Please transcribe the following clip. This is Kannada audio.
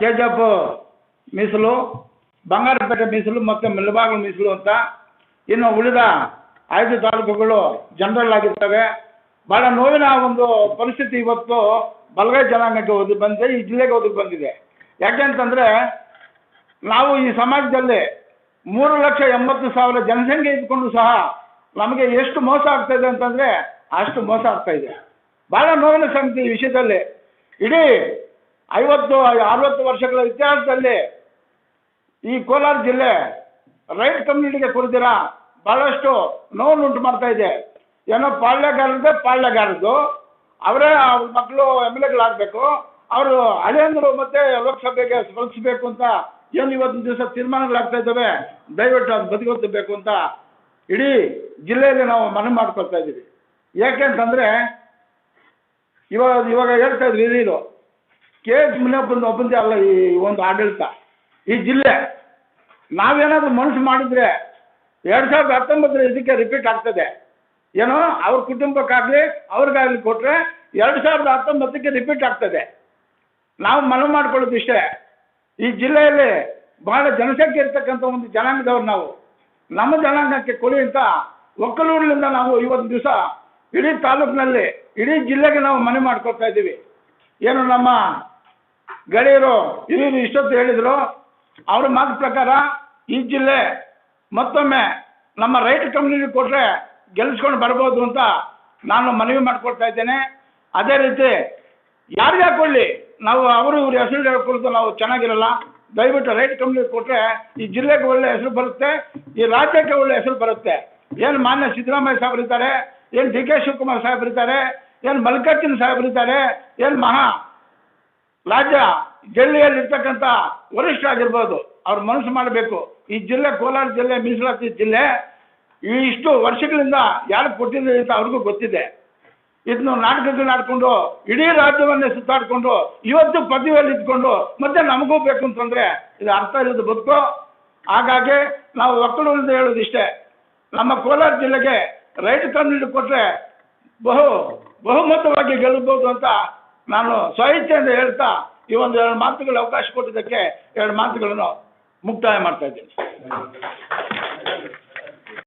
ಕೆ ಜಿ ಮೀಸಲು, ಬಂಗಾರಪೇಟೆ ಮೀಸಲು ಮತ್ತು ಮೆಲಬಾಗಿಲು ಮೀಸಲು ಅಂತ ಇನ್ನು ಉಳಿದ ಐದು ತಾಲೂಕುಗಳು ಜನರಲ್ ಆಗಿರ್ತವೆ. ಭಾಳ ನೋವಿನ ಒಂದು ಪರಿಸ್ಥಿತಿ ಇವತ್ತು ಬಲಗೈ ಜನಾಂಗಕ್ಕೆ ಒದಗಿ ಬಂದಿದೆ, ಈ ಜಿಲ್ಲೆಗೆ ಒದಗಿ ಬಂದಿದೆ. ಯಾಕೆಂತಂದರೆ ನಾವು ಈ ಸಮಾಜದಲ್ಲಿ ಮೂರು ಲಕ್ಷ ಎಂಬತ್ತು ಸಾವಿರ ಜನಸಂಖ್ಯೆ ಇದ್ಕೊಂಡು ಸಹ ನಮಗೆ ಎಷ್ಟು ಮೋಸ ಆಗ್ತಾಯಿದೆ ಅಂತಂದರೆ ಅಷ್ಟು ಮೋಸ ಆಗ್ತಾಯಿದೆ ಭಾಳ ನೋವಿನ ಸಂಗತಿ ಈ ವಿಷಯದಲ್ಲಿ. ಇಡೀ ಐವತ್ತು, ಅರವತ್ತು ವರ್ಷಗಳ ಇತಿಹಾಸದಲ್ಲಿ ಈ ಕೋಲಾರ ಜಿಲ್ಲೆ ರೈಟ್ ಕಮ್ಯುನಿಟಿಗೆ ಕುರಿತಿರ ಭಾಳಷ್ಟು ನೋವುಂಟು ಮಾಡ್ತಾ ಇದೆ. ಏನೋ ಪಾಳ್ಯಗಾರದ ಪಾಳ್ಯಗಾರದ್ದು ಅವರೇ ಅವ್ರ ಮಕ್ಕಳು ಎಂ ಎಲ್ ಎಗಳಾಗಬೇಕು ಅವರು ಹಳೆಯಂದರು ಮತ್ತೆ ಲೋಕಸಭೆಗೆ ಸ್ಪರ್ಧಿಸಬೇಕು ಅಂತ ಏನು ಇವತ್ತಿನ ದಿವಸ ತೀರ್ಮಾನಗಳಾಗ್ತಾ ಇದ್ದಾವೆ, ದಯವಿಟ್ಟು ಅದು ಬದಿಗೊತ್ತಬೇಕು ಅಂತ ಇಡೀ ಜಿಲ್ಲೆಯಲ್ಲಿ ನಾವು ಮನವಿ ಮಾಡ್ಕೊಳ್ತಾ ಇದ್ದೀವಿ. ಯಾಕೆ ಅಂತಂದರೆ ಇವಾಗ ಇವಾಗ ಹೇಳ್ತಾ ಇದ್ವಿ, ಇದು ಕೆ ಎಚ್ ಬಂದು ಒಬ್ಬಂದೇ ಅಲ್ಲ ಈ ಒಂದು ಆಡಳಿತ. ಈ ಜಿಲ್ಲೆ, ನಾವೇನಾದರೂ ಮನಸ್ಸು ಮಾಡಿದರೆ ಎರಡು ಸಾವಿರದ ಹತ್ತೊಂಬತ್ತರ ಇದಕ್ಕೆ ರಿಪೀಟ್ ಆಗ್ತದೆ. ಏನೋ ಅವ್ರ ಕುಟುಂಬಕ್ಕಾಗಲಿ, ಅವ್ರಿಗಾಗಲಿ ಕೊಟ್ಟರೆ ಎರಡು ಸಾವಿರದ ಹತ್ತೊಂಬತ್ತಕ್ಕೆ ರಿಪೀಟ್ ಆಗ್ತದೆ. ನಾವು ಮನವಿ ಮಾಡ್ಕೊಳ್ಳೋದು ಇಷ್ಟೇ. ಈ ಜಿಲ್ಲೆಯಲ್ಲಿ ಬಹಳ ಜನಸಂಖ್ಯೆ ಇರ್ತಕ್ಕಂಥ ಒಂದು ಜನಾಂಗದವ್ರು ನಾವು. ನಮ್ಮ ಜನಾಂಗಕ್ಕೆ ಕೊಡಿ ಅಂತ ಒಕ್ಕಲೂರಿನಿಂದ ನಾವು ಇವತ್ತು ದಿವಸ ಇಡೀ ತಾಲೂಕಿನಲ್ಲಿ, ಇಡೀ ಜಿಲ್ಲೆಗೆ ನಾವು ಮನವಿ ಮಾಡ್ಕೊಳ್ತಾ ಇದ್ದೀವಿ. ಏನು ನಮ್ಮ ಗೆಳೆಯರು ಹಿರಿಯರು ಇಷ್ಟೊತ್ತು ಹೇಳಿದರು, ಅವ್ರ ಮಾತು ಪ್ರಕಾರ ಈ ಜಿಲ್ಲೆ ಮತ್ತೊಮ್ಮೆ ನಮ್ಮ ರೈತ ಕಮ್ಯುನಿಟಿ ಕೊಟ್ಟರೆ ಗೆಲ್ಲಿಸ್ಕೊಂಡು ಬರ್ಬೋದು ಅಂತ ನಾನು ಮನವಿ ಮಾಡಿಕೊಡ್ತಾ ಇದ್ದೇನೆ. ಅದೇ ರೀತಿ ಯಾರಿಗೆ ಹಾಕೊಳ್ಳಿ ನಾವು ಅವರು ಇವ್ರ ಹೆಸರು ಹೇಳ್ಕೊಳ್ತು ನಾವು ಚೆನ್ನಾಗಿರಲ್ಲ. ದಯವಿಟ್ಟು ರೈಟ್ ಕಂಪ್ನಿ ಕೊಟ್ಟರೆ ಈ ಜಿಲ್ಲೆಗೆ ಒಳ್ಳೆ ಹೆಸರು ಬರುತ್ತೆ, ಈ ರಾಜ್ಯಕ್ಕೆ ಒಳ್ಳೆ ಹೆಸರು ಬರುತ್ತೆ. ಏನು ಮಾನ್ಯ ಸಿದ್ದರಾಮಯ್ಯ ಸಾಹೇಬ್ರು ಇದ್ದಾರೆ, ಏನು ಡಿ ಕೆ ಶಿವಕುಮಾರ್ ಸಾಹೇಬ್ರು ಇದ್ದಾರೆ, ಏನು ಮಲ್ಲಿಕಾರ್ಜುನ್ ಸಾಹೇಬ್ರು ಇದ್ದಾರೆ, ಏನು ಮಹಾ ರಾಜ್ಯ ಜಿಲ್ಲೆಯಲ್ಲಿರ್ತಕ್ಕಂಥ ವರಿಷ್ಠ ಆಗಿರ್ಬೋದು, ಅವ್ರು ಮನಸ್ಸು ಮಾಡಬೇಕು. ಈ ಜಿಲ್ಲೆ, ಕೋಲಾರ ಜಿಲ್ಲೆ, ಮೀಸಲಾತಿ ಜಿಲ್ಲೆ ಈ ಇಷ್ಟು ವರ್ಷಗಳಿಂದ ಯಾರು ಕೊಟ್ಟಿದೆ ಅಂತ ಅವ್ರಿಗೂ ಗೊತ್ತಿದೆ. ಇದನ್ನು ನಾಟಕಗಳನ್ನ ಆಡ್ಕೊಂಡು, ಇಡೀ ರಾಜ್ಯವನ್ನೇ ಸುತ್ತಾಡಿಕೊಂಡು, ಇವತ್ತು ಪದವಿಯಲ್ಲಿ ಇದ್ಕೊಂಡು, ಮತ್ತೆ ನಮಗೂ ಬೇಕು ಅಂತಂದರೆ ಇದು ಅರ್ಥ ಇರೋದು ಬದುಕು ಹಾಗಾಗಿ ನಾವು ಒಕ್ಕಲೂರಿಂದ ಹೇಳೋದು ಇಷ್ಟೇ. ನಮ್ಮ ಕೋಲಾರ ಜಿಲ್ಲೆಗೆ ರೈಟ್ ಕಮ್ಯುನಿಟಿ ಕೊಟ್ಟರೆ ಬಹು, ಬಹುಮತವಾಗಿ ಗೆಲ್ಲಬಹುದು ಅಂತ ನಾನು ಅಂತ ಹೇಳ್ತಾ ಈ ಒಂದು ಎರಡು ಮಾತುಗಳ ಅವಕಾಶ ಕೊಟ್ಟಿದ್ದಕ್ಕೆ ಎರಡು ಮಾತುಗಳನ್ನು ಮುಕ್ತಾಯ ಮಾಡ್ತಾ ಇದ್ದೀನಿ.